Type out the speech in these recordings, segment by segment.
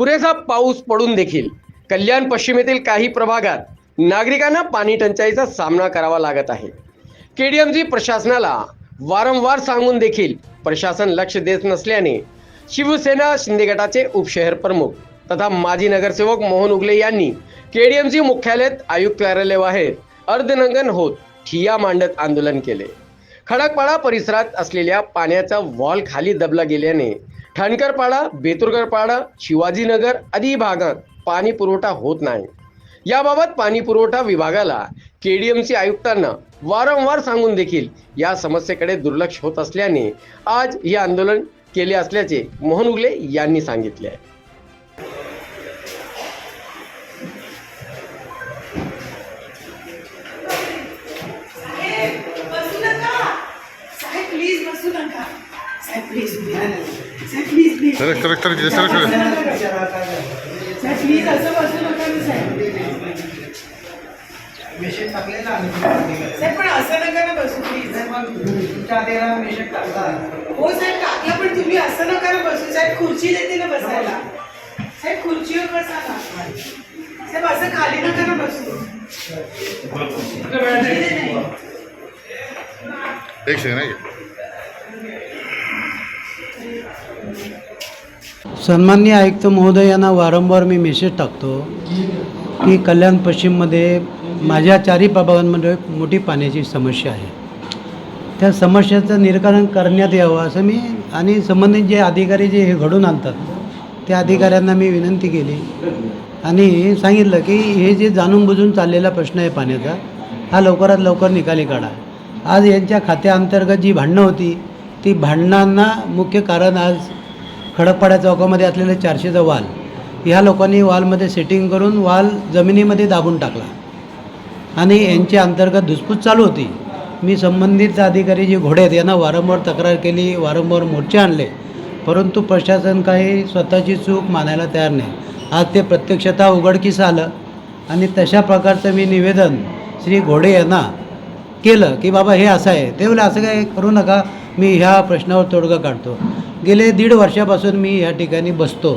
पुरेसा पाऊस पडून देखील कल्याण पश्चिमेतील काही प्रभागात नागरिकांना पाणी टंचाईचा सामना करावा लागत आहे. केडीएमजी प्रशासनाला वारंवार सांगून देखील प्रशासन लक्ष देत नसल्याने शिवसेना शिंदे गटाचे उपशहर प्रमुख तथा माजी नगरसेवक मोहन उगले यांनी केडीएमजी मुख्यालयात आयुक्त कार्यालयाबाहेर अर्धनंगन होत ठिया मांडत आंदोलन केले. खडकपाडा परिसरात असलेल्या पाण्याचा वॉल खाली दबला गेल्याने ठाणकरपाडा बेतुरकरपाडा शिवाजीनगर आदी भागात पाणी पुरवठा होत नाही. याबाबत पाणी पुरवठा विभागाला केडीएमसी आयुक्तांना वारंवार सांगून देखील या समस्येकडे दुर्लक्ष होत असल्याने आज हे आंदोलन केले असल्याचे मोहन उगले यांनी सांगितले आहे. प्लीज बसू नका. साहेब प्लीज साहेब प्लीज प्लीज सरक सरक सरक सरक प्लीज असं बसू नका मेशेट टाकलेला तुमच्या साहेब पण असं नका ना बसू प्लीज आधीला मेशेट टाकला हो साहेब टाकलं पण तुम्ही असं नका ना बसू साहेब खुर्ची देते ना बसायला. साहेब खुर्चीवर बसा ना. साहेब असं खाली नका ना बसू. एक सेकंड आहे सन्माननीय आयुक्त महोदयांना वारंवार मी मेसेज टाकतो की कल्याण पश्चिममध्ये माझ्या चारही प्रभागांमध्ये एक मोठी पाण्याची समस्या आहे. त्या समस्येचं निराकरण करण्यात यावं असं मी आणि संबंधित जे अधिकारी जे हे घडून आणतात त्या अधिकाऱ्यांना मी विनंती केली आणि सांगितलं की हे जे जाणून बुजून चाललेला प्रश्न आहे पाण्याचा हा लवकरात लवकर निकाली काढा. आज यांच्या खात्याअंतर्गत जी भांडणं होती ती भांडणांना मुख्य कारण आज खडकपाड्या चौकामध्ये असलेलं चारशेचा वाल ह्या लोकांनी वालमध्ये सेटिंग करून वाल जमिनीमध्ये दाबून टाकला. आणि यांच्या अंतर्गत धुसफूस चालू होती. मी संबंधित अधिकारी जे घोडे आहेत यांना वारंवार तक्रार केली वारंवार मोर्चे आणले. परंतु प्रशासन काही स्वतःची चूक मानायला तयार नाही. आज ते प्रत्यक्षतः उघडकीस आलं आणि तशा प्रकारचं मी निवेदन श्री घोडे यांना केलं की बाबा हे असं आहे. ते बोले असं काय करू नका. मी ह्या प्रश्नावर तोडगा काढतो. गेले दीड वर्षापासून मी ह्या ठिकाणी बसतो.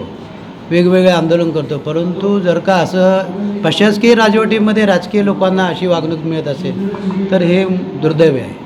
वेगवेगळे आंदोलन करतो. परंतु जर का असं प्रशासकीय राजवटीमध्ये राजकीय लोकांना अशी वागणूक मिळत असेल तर हे दुर्दैव आहे.